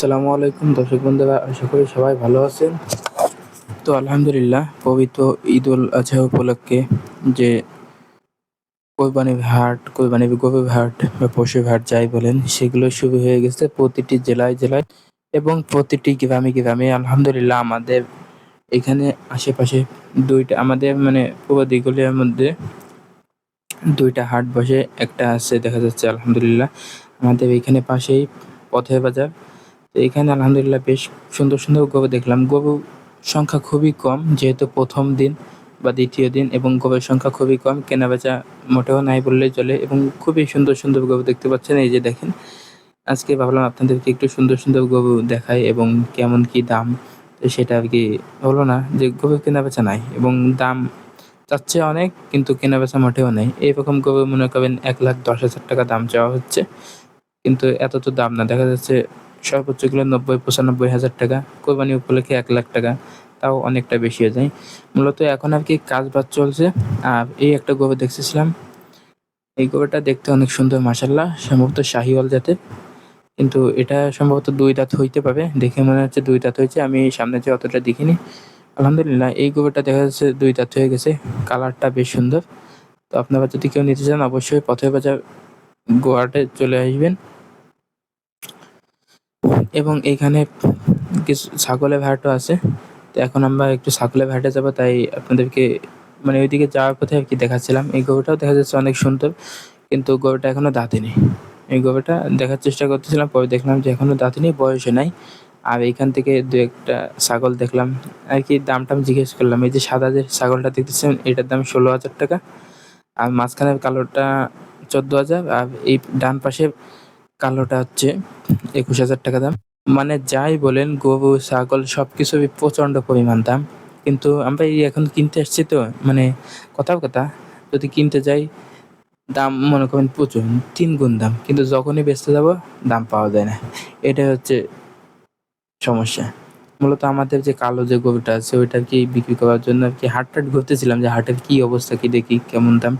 আসসালামু আলাইকুম, দর্শক বন্ধুরা, আশা করি সবাই ভালো আছেন। তো আলহামদুলিল্লাহ, পবিত্র ঈদ উল আজহা উপলক্ষে যে কোরবানি হাট কোরবানি গরুর হাট বা পশুর হাট যাই বলেন, সেগুলো শুরু হয়ে গেছে প্রতিটি জেলায় জেলায় এবং প্রতিটি গ্রামে গ্রামে। আলহামদুলিল্লাহ, আমাদের এখানে আশেপাশে দুইটা, আমাদের মানে পুরো মধ্যে দুইটা হাট বসে, একটা আছে দেখা যাচ্ছে আলহামদুলিল্লাহ। আমাদের এখানে পাশেই পথের বাজার। তো এখানে আলহামদুলিল্লাহ বেশ সুন্দর সুন্দর গরু দেখলাম। গরু সংখ্যা খুবই কম, যেহেতু প্রথম দিন বা দ্বিতীয় দিন এবং গরুর সংখ্যা খুবই কম, কেনাবেচা মোটেও নাই বললেই চলে এবং খুবই সুন্দর সুন্দর গরু দেখতে পাচ্ছেন, এই যে দেখেন। আজকে ভাবলাম আপনাদেরকে একটু সুন্দর সুন্দর গরু দেখাই এবং কেমন কি দাম সেটা আর কি হলো না যে গরু কেনাবেচা নাই এবং দাম চাচ্ছে অনেক কিন্তু কেনাবেচা মোটেও নেই। এইরকম গরু মনে করবেন এক লাখ দশ হাজার টাকা দাম চাওয়া হচ্ছে, কিন্তু এত তো দাম না। দেখা যাচ্ছে সর্বোচ্চগুলো নব্বই, পঁচানব্বই হাজার টাকা। কোরবানি উপলক্ষে এক লাখ টাকা। তাও অনেকটা বেশি হয়ে যায়। মূলত এখন আর কি কাজ বাজ চলছে। আর এই একটা গরু দেখতেছিলাম। এই গরুটা দেখতে অনেক সুন্দর মাসাল্লাহ সম্ভবত শাহিওয়াল জাতের। কিন্তু এটা সম্ভবত দুই দাঁত হইতে পারে। দেখে মনে হচ্ছে দুই দাঁত হয়েছে। আমি সামনে যে অতটা দেখিনি। আলহামদুলিল্লাহ, এই গরুটা দেখা যাচ্ছে দুই দাঁত হয়ে গেছে। কালারটা বেশ সুন্দর। তো আপনারা যদি কেউ নিতে চান, অবশ্যই পথের বাজার গোয়াটে চলে আসবেন। এবং এইখানে কিছু ছাগলের হাটও আছে। তো এখন আমরা একটু ছাগলের হাটে যাব, তাই আপনাদেরকে মানে ওইদিকে যাওয়ার পথে আর কি দেখাচ্ছিলাম। এই গরুটাও দেখা যাচ্ছে অনেক সুন্দর, কিন্তু গরুটা এখনও দাঁতে নেই। এই গরুটা দেখার চেষ্টা করতেছিলাম, পরে দেখলাম যে এখনও দাঁতে নেই বয়সে নাই। আর এইখান থেকে দু একটা ছাগল দেখলাম। আর কি দামটা আমি জিজ্ঞেস করলাম, এই যে সাদা যে ছাগলটা দেখতেছেন, এটার দাম ষোলো হাজার টাকা। আর মাঝখানের কালোটা চোদ্দ হাজার, আর এই ডান পাশে কালোটা হচ্ছে একুশ হাজার টাকা দাম। মানে যাই বলেন, গরু, ছাগল সব কিছুরই প্রচণ্ড পরিমাণ দাম। কিন্তু আমরা এখন কিনতে আসছি তো মানে কথা কথা, যদি কিনতে যাই, দাম মনে করেন প্রচুর, তিন গুণ দাম। কিন্তু যখনই বেচতে যাব, দাম পাওয়া যায় না। এটা হচ্ছে সমস্যা। মূলত আমাদের যে কালো যে গরুটা আছে, ওইটা কি বিক্রি করার জন্য আর কি হাট টাট ঘুরতেছিলাম যে হাটের কি অবস্থা, কি দেখি, কেমন দাম।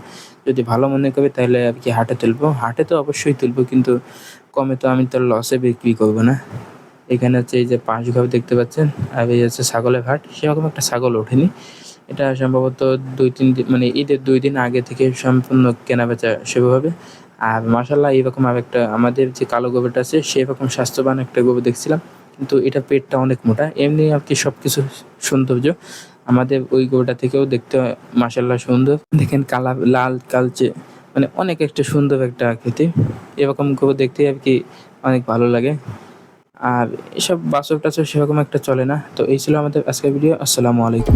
যদি ভালো মনে করে তাহলে আর কি হাটে তুলবো। হাটে তো অবশ্যই তুলবো, কিন্তু কমে তো আমি তো লসে বিক্রি করব না। এখানে হচ্ছে এই যে পাঁচ ঘর দেখতে পাচ্ছেন, আর এই হচ্ছে ছাগলের হাট। সেরকম একটা ছাগল ওঠেনি। এটা সম্ভবত দুই তিন দিন মানে ঈদের দুই দিন আগে থেকে সম্পূর্ণ কেনাবেচা শুরু হবে। আর মাসাল্লাহ এইরকম আর একটা আমাদের যে কালো গোবরটা আছে, সেরকম স্বাস্থ্যবান একটা গোবর দেখছিলাম। কিন্তু এটা পেটটা অনেক মোটা। এমনি আর কি সব কিছু সৌন্দর্য। আমাদের ওই গোটা থেকেও দেখতে মাসাল্লাহ সুন্দর। দেখেন কালা লাল কালচে মানে অনেক একটা সুন্দর একটা আকৃতি। এরকম গোবর দেখতে আর কি অনেক ভালো লাগে। আর এসব বাসব টাসব সেরকম একটা চলে না। তো এই ছিল আমাদের আজকের ভিডিও আসসালামু আলাইকুম।